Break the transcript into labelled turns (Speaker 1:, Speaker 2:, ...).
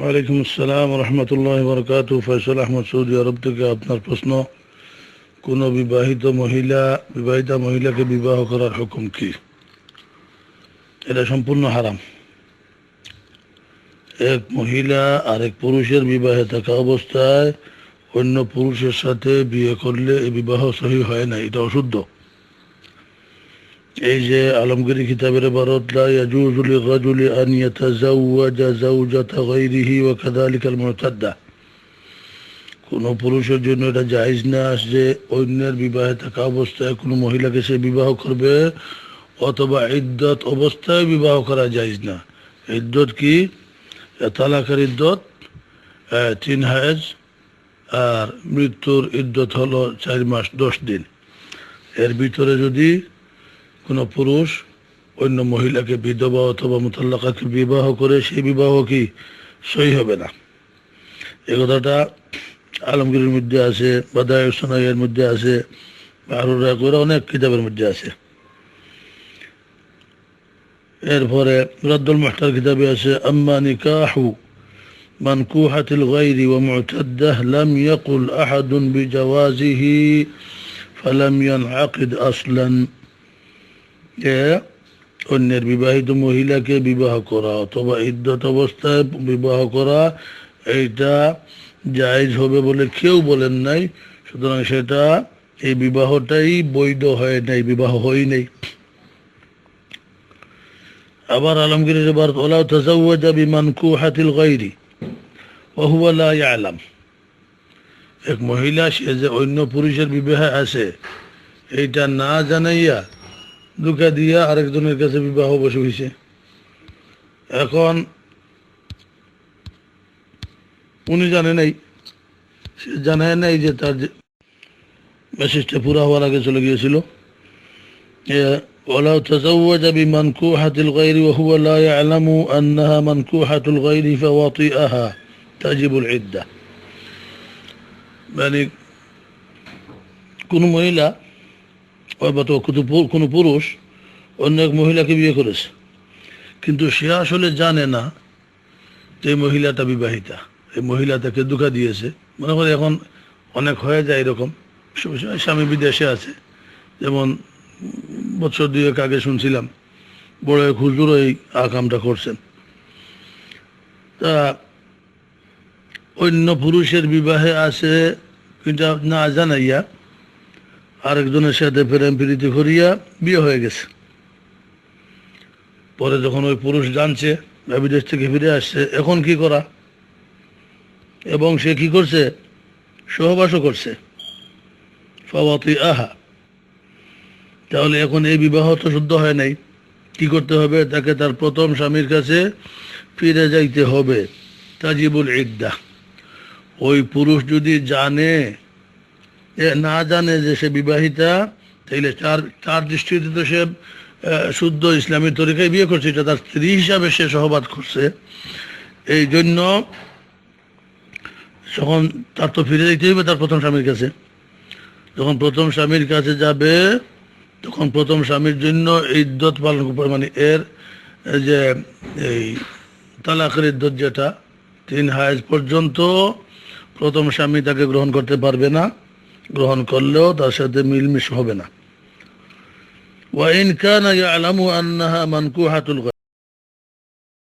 Speaker 1: ওয়ালাইকুম আসসালাম রহমতুল্লাহ বরকাত ফয়সল আহমদ সৌদি আরব থেকে আপনার প্রশ্ন, কোন বিবাহিত মহিলা, বিবাহিতা মহিলাকে বিবাহ করার হুকুম কি? এটা সম্পূর্ণ হারাম। এক মহিলা আরেক পুরুষের বিবাহে থাকা অবস্থায় অন্য পুরুষের সাথে বিয়ে করলে এই বিবাহ সহি হয় না, এটা অশুদ্ধ। এই যে আলমগীর কিতাবের ভারত লা ইয়াজুজু লিররাজুলি আন ইয়াতাজাওয়াজা যাওজাতা গায়রিহি ওয়া কাযালিকাল মুতাদ্দা। কোন পুরুষের জন্য এটা জায়েজ না যে অন্যের বিবাহে থাকা অবস্থায় কোনো মহিলাকে সে বিবাহ করবে, অথবা ইদ্যত অবস্থায় বিবাহ করা জায়েজ না। ইদ্যত কি? তালাকের ইদ্যত তিন হায়েজ, আর মৃত্যুর ইদ্যত হলো চার মাস, দশ দিন। এর ভিতরে যদি কোনো পুরুষ অন্য মহিলাকে বিধবা অথবা মুতাল্লাকাকে বিবাহ করে সেই বিবাহ কি সই হবে না এ কথাটা আলমগীরের মধ্যে আছে বাদায় সোনাইয়ের মধ্যে আছে আরো করে অনেক কিতাবের মধ্যে আছে এরপরে রদ্দুল মাহতার কিতাবে আছে আম্মা নিকাহু منكوحة الغير ومعتدة لم يقل أحد بجوازه فلم ينعقد أصلا যে অন্যের বিবাহিত মহিলাকে বিবাহ করা অথবা ইদ্যত অবস্থায় বিবাহ করা, এইটা জায়জ হবে বলে কেউ বলেন নাই। সুতরাং সেটা এই বিবাহটাই বৈধ হয় নাই, বিবাহ হয় নাই। আবার আলমগীর জবার ওলা তাজাউজা বিমান কু হাতিল গাইরি ওহুয়ালা আলাম এক মহিলা, সে যে অন্য পুরুষের বিবাহে আছে, এইটা না জানাইয়া দুঃখা দিয়া আরেকজনের কাছে বিবাহ বসে হয়েছে এখন উনি জানে নাই সে জানায় নাই যে তার যে মেসেজটা পুরা হওয়ার আগে চলে গিয়েছিল এ- ولو تزوج بمنكوحة الغير وهو لا يعلم أنها منكوحة الغير فوطئها تجب العدة মানে কোনো মহিলা কোনো পুরুষ অন্য এক মহিলাকে বিয়ে করেছে। কিন্তু সে আসলে জানে না যে মহিলাটা বিবাহিতা। এই মহিলা তাকে দুঃখা দিয়েছে। মনে করে এখন অনেক হয়ে যায় এরকম। সব- সব- স্বামী বিদেশে আছে। যেমন বছর দুয়েক আগে শুনছিলাম, বড় এক হুজুর এই আকামটা করছেন। তা অন্য পুরুষের বিবাহে আছে, কিন্তু না জানাইয়া আরেকজনের সাথে প্রেম প্রীতি করিয়া বিয়ে হয়ে গেছে। পরে যখন ওই পুরুষ জানছে বিদেশ থেকে ফিরে আসছে, এখন কি করা? এবং সে কি করছে? সহবাসও করছে। ফাওয়াতি আহা। তাহলে এখন এই বিবাহ তো শুদ্ধ হয় নাই। কি করতে হবে? তাকে তার প্রথম স্বামীর কাছে ফিরে যাইতে হবে। তাজিবুল ইদ্দা ওই পুরুষ যদি জানে না জানে যে সে বিবাহিতা, তাইলে তার তার দৃষ্টিতে তো সে শুদ্ধ ইসলামী তরিকায় বিয়ে করছে, এটা তার স্ত্রী হিসাবে সে সহবাদ করছে। এই জন্য যখন তার তো ফিরে যেতে হবে তার প্রথম স্বামীর কাছে। যখন প্রথম স্বামীর কাছে যাবে, তখন প্রথম স্বামীর জন্য ইদ্যত পালন মানে এর যে, এই তালাকের ইদ্যত যেটা, তিন হায়াজ পর্যন্ত প্রথম স্বামী তাকে গ্রহণ করতে পারবে না। গ্রহণ করলেও তার সাথে মিলমিশ হবে না। ওয়াইন কানা ইয়ালামু আন্নাহা মানকুহাতুল